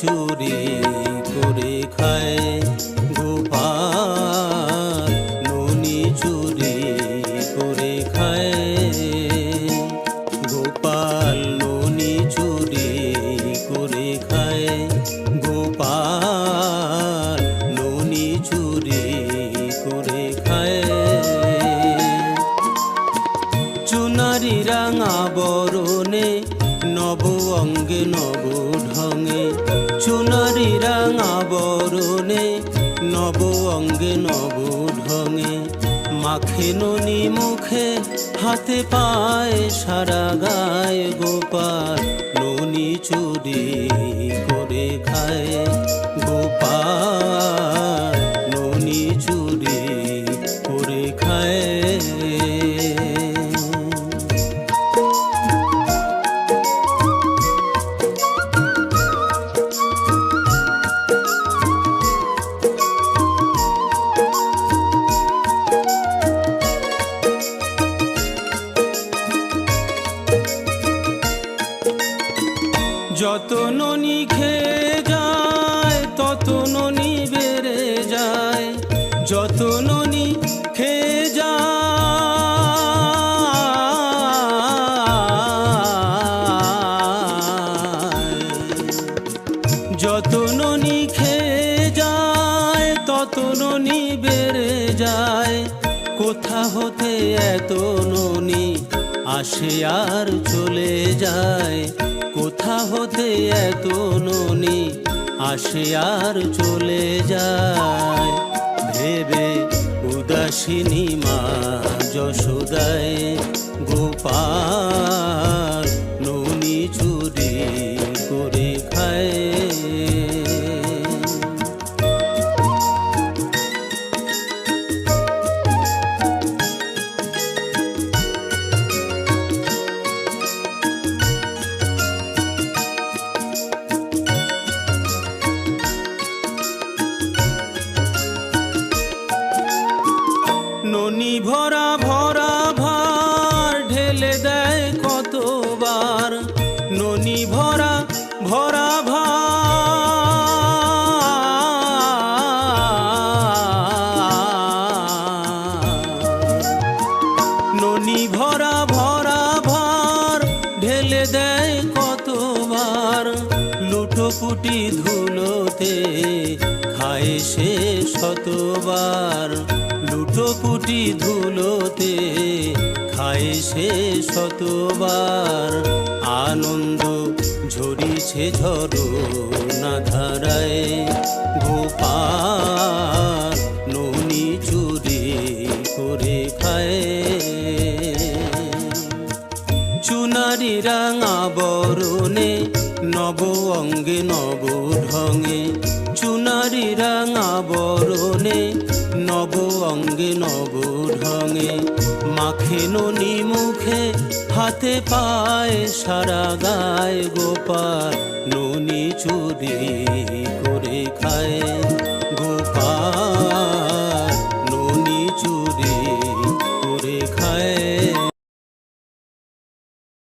চুরি করে খায়। গোপাল ননি চুরি করে খায়। গোপাল ননি চুরি করে খায়। গোপাল ননি চুরি করে খায়। চুনারি রাঙা বরণে নব অঙ্গে নব ঢঙে চুনারি বরণে নব অঙ্গে নব ঢঙে। মাখে ননি মুখে, হাতে পায় সারা গায়ে গোপাল। ননি চুরি করে খায়। যত ননি খেয়ে যায় তত ননি বেড়ে যায়। যত ননি খেয়ে যায়। যত ননি খেয়ে যায় তত ননি বেড়ে যায়। কোথা হতে এত ননি আসে আর চলে যায়। কোথা হতে এত ননি আসে আর চলে যায়। ভেবে উদাসিনী মা যশোদায় গোপাল। ভরা ভরা ভার ঢেলে দেয় কতবার। ননি ভরা ভরা ভার ননি ভরা ভরা ভার ঢেলে দেয় লুটোপুটি ধুলোতে খায় সে শতবার। লুটোপুটি ধুলোতে খায় সে শতবার। আনন্দ ঝরিছে ঝরো না ধারায়। চুনারি রাঙা বরণে, নব অঙ্গে নব ঢঙে। চুনারি রাঙা বরণে, নব অঙ্গে নব ঢঙে। মাখে ননি মুখে, হাতে পায় সারা গায় গোপাল। ননি চুরি করে